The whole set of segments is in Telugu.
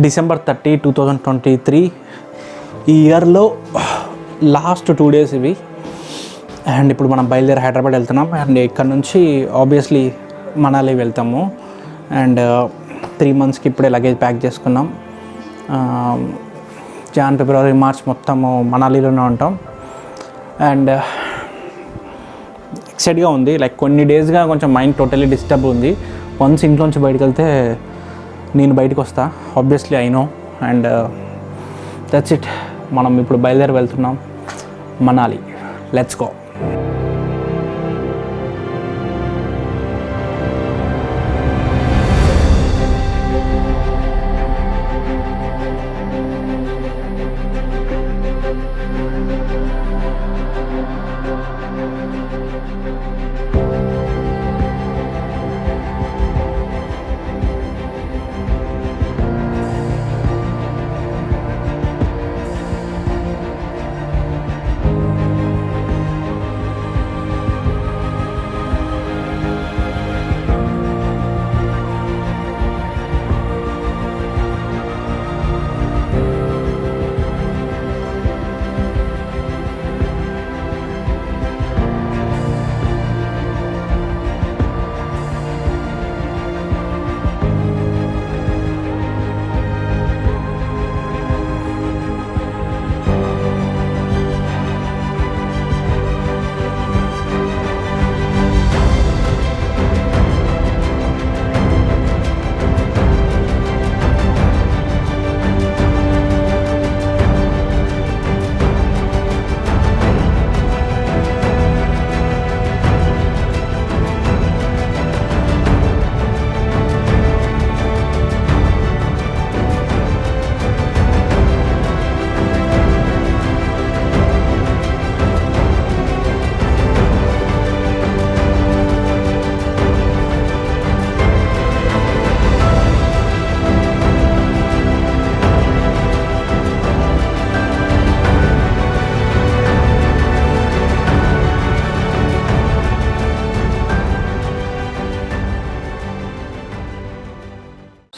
December thirty two thousand twenty three ఈ ఇయర్లో లాస్ట్ టూ డేస్ ఇవి. అండ్ ఇప్పుడు మనం బయలుదేరి హైదరాబాద్ వెళ్తున్నాం. అండ్ ఇక్కడ నుంచి ఆబ్వియస్లీ మనాలి వెళ్తాము. అండ్ త్రీ మంత్స్కి ఇప్పుడే లగేజ్ ప్యాక్ చేసుకున్నాం. జాన్ ఫిబ్రవరి మార్చ్ మొత్తము మనాలిలోనే ఉంటాం. అండ్ ఎక్సైట్గా uh, ఉంది. లైక్ కొన్ని డేస్గా కొంచెం మైండ్ టోటలీ డిస్టర్బ్ ఉంది. వన్స్ ఇంట్లోంచి బయటకు వెళ్తే నేను బయటకు వస్తా. Obviously I know and that's it మనం ఇప్పుడు బయలుదేరి వెళ్తున్నాం. Manali. Let's go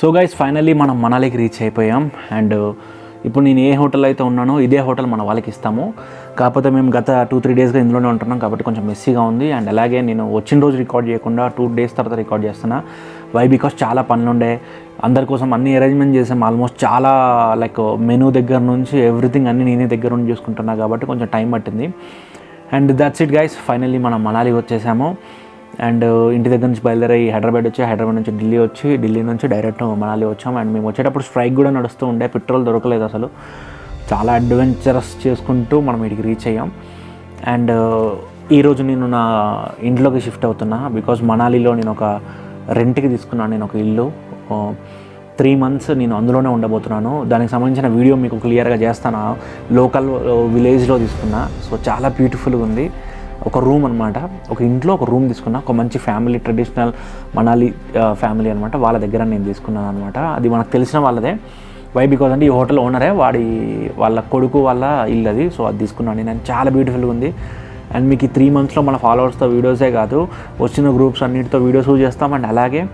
so guys finally మనం మనాలికి రీచ్ అయిపోయాం. అండ్ uh, ఇప్పుడు నేను ఏ హోటల్ అయితే ఉన్నానో ఇదే హోటల్ మన వాళ్ళకి ఇస్తాము. కాకపోతే మేము గత టూ త్రీ డేస్గా ఇందులోనే ఉంటున్నాం కాబట్టి కొంచెం మెస్సీగా ఉంది. అండ్ అలాగే నేను వచ్చిన రోజు రికార్డ్ చేయకుండా టూ డేస్ తర్వాత రికార్డ్ చేస్తున్నా. వై బికాస్ చాలా పనులుండే అందరి కోసం అన్ని అరేంజ్మెంట్ చేసాం. ఆల్మోస్ట్ చాలా లైక్ మెనూ దగ్గర నుంచి ఎవ్రీథింగ్ అన్ని నేనే దగ్గర ఉండి చూసుకుంటున్నా కాబట్టి కొంచెం టైం పట్టింది. And that's it guys finally మనం మనాలి వచ్చేసాము. అండ్ uh, ఇంటి దగ్గర నుంచి బయలుదేరి హైదరాబాద్ వచ్చి హైదరాబాద్ నుంచి ఢిల్లీ వచ్చి ఢిల్లీ నుంచి డైరెక్ట్ మనాలి వచ్చాం అండ్ మేము వచ్చేటప్పుడు స్ట్రైక్ కూడా నడుస్తూ ఉండే. పెట్రోల్ దొరకలేదు అసలు. చాలా అడ్వెంచరస్ చేసుకుంటూ మనం ఇక్కడికి రీచ్ అయ్యాం. అండ్ uh, ఈరోజు నేను నా ఇంట్లోకి షిఫ్ట్ అవుతున్నా. బికాజ్ మనాలిలో నేను ఒక రెంట్కి తీసుకున్నాను. నేను ఒక ఇల్లు. Uh, త్రీ మంత్స్ నేను అందులోనే ఉండబోతున్నాను. దానికి సంబంధించిన వీడియో మీకు క్లియర్గా చేస్తాను. లోకల్ విలేజ్లో తీసుకున్నా. సో చాలా బ్యూటిఫుల్గా ఉంది. ఒక రూమ్ అనమాట ఒక ఇంట్లో ఒక రూమ్ తీసుకున్నా ఒక మంచి ఫ్యామిలీ ట్రెడిషనల్ మనాలి ఫ్యామిలీ అనమాట వాళ్ళ దగ్గర నేను తీసుకున్నాను అనమాట అది మనకు తెలిసిన వాళ్ళదే. వై బికాజ్ అంటే ఈ హోటల్ ఓనరే వాడి వాళ్ళ కొడుకు వాళ్ళ ఇల్లు అది. సో అది తీసుకున్నాను. నేను చాలా బ్యూటిఫుల్గా ఉంది. అండ్ మీకు ఈ త్రీ మంత్స్లో మన ఫాలోవర్స్తో వీడియోసే కాదు. వచ్చిన గ్రూప్స్ అన్నిటితో వీడియోస్ చేస్తాం. అండ్ అలాగే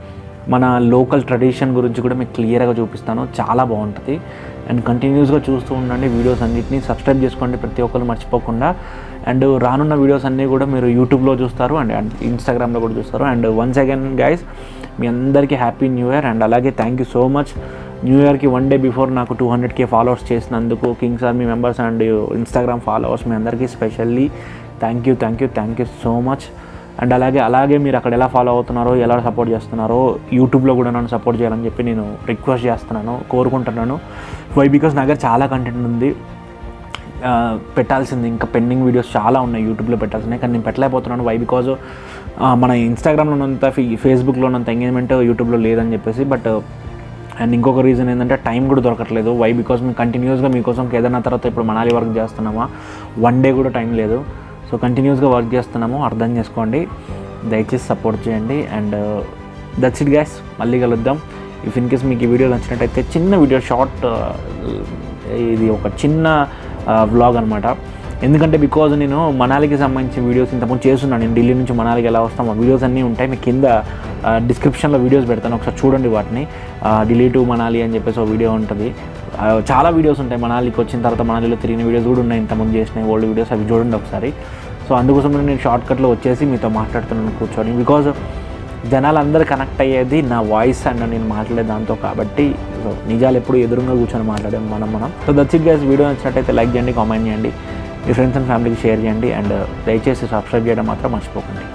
మన లోకల్ ట్రెడిషన్ గురించి కూడా మీకు క్లియర్గా చూపిస్తాను. చాలా బాగుంటుంది. అండ్ కంటిన్యూస్గా చూస్తూ ఉండండి వీడియోస్ అన్నిటిని. సబ్స్క్రైబ్ చేసుకోండి ప్రతి ఒక్కరు మర్చిపోకుండా. అండ్ రానున్న వీడియోస్ అన్నీ కూడా మీరు యూట్యూబ్లో చూస్తారు అండ్ ఇన్స్టాగ్రామ్లో కూడా చూస్తారు. అండ్ వన్స్ అగైన్ గైస్ మీ అందరికీ హ్యాపీ న్యూ ఇయర్ అండ్ అలాగే thank you so much new ఇయర్కి వన్ డే బిఫోర్ నాకు టూ హండ్రెడ్ కే ఫాలోవర్స్ చేసినందుకు kings army members and Instagram followers మీ అందరికీ specially thank you thank you thank you so much and అలాగే అలాగే మీరు అక్కడ ఎలా ఫాలో అవుతున్నారో ఎలా సపోర్ట్ చేస్తున్నారో యూట్యూబ్లో కూడా నన్ను సపోర్ట్ చేయాలని చెప్పి నేను రిక్వెస్ట్ చేస్తున్నాను కోరుకుంటున్నాను. వై బికాస్ నా దగ్గర చాలా కంటెంట్ ఉంది. పెట్టాల్సింది ఇంకా పెండింగ్ వీడియోస్ చాలా ఉన్నాయి యూట్యూబ్లో పెట్టాల్సినవి కానీ నేను పెట్టలేకపోతున్నాను. వై బికాజ్ మన ఇన్స్టాగ్రామ్లో ఉన్నంత ఫీ- ఫేస్బుక్లో ఉన్నంత ఎంగేజ్మెంట్ యూట్యూబ్లో లేదని చెప్పేసి బట్ అండ్ ఇంకొక రీజన్ ఏంటంటే టైం కూడా దొరకట్లేదు. వై బికాజ్ మేము కంటిన్యూస్గా మీకోసం కేదార్నాథ్ తర్వాత ఇప్పుడు మనాలి వర్క్ చేస్తున్నామా? వన్ డే కూడా టైం లేదు. సో కంటిన్యూస్గా వర్క్ చేస్తున్నాము అర్థం చేసుకోండి దయచేసి సపోర్ట్ చేయండి అండ్ దట్స్ ఇట్ గ్యాస్ మళ్ళీ కలుద్దాం. ఇఫ్ ఇన్ కేస్ మీకు ఈ వీడియో నచ్చినట్టయితే చిన్న వీడియో షార్ట్ uh, ఇది ఒక చిన్న uh, వ్లాగ్ అనమాట ఎందుకంటే బికాజ్ నేను మనాలికి సంబంధించిన వీడియోస్ ఇంతకుముందు చేస్తున్నాను. నేను ఢిల్లీ నుంచి మనాలికి ఎలా వస్తాం ఆ వీడియోస్ అన్నీ ఉంటాయి. మీకు కింద uh, డిస్క్రిప్షన్లో వీడియోస్ పెడతాను. ఒకసారి చూడండి వాటిని. ఢిల్లీ టు మనాలి అని చెప్పేసి ఒక వీడియో ఉంటుంది. చాలా వీడియోస్ ఉంటాయి. మనాలికి వచ్చిన తర్వాత మనాలిలో తిరిగిన వీడియోస్ కూడా ఉన్నాయి. ఇంతకుముందు చేసిన ఓల్డ్ వీడియోస్ అవి చూడండి ఒకసారి. సో అందుకోసం నేను షార్ట్ కట్లో వచ్చేసి మీతో మాట్లాడుతున్నాను కూర్చొని. బికాజ్ జనాలందరూ కనెక్ట్ అయ్యేది నా వాయిస్ అండ్ నేను మాట్లాడే దాంతో కాబట్టి సో నిజాలు ఎప్పుడు ఎదురుగా కూర్చొని మాట్లాడాం మనం మనం. So that's it guys video నచ్చినట్టయితే లైక్ చేయండి కామెంట్ చేయండి. మీ ఫ్రెండ్స్ అండ్ ఫ్యామిలీకి షేర్ చేయండి. అండ్ దయచేసి సబ్స్క్రైబ్ చేయడం మాత్రం మర్చిపోకండి.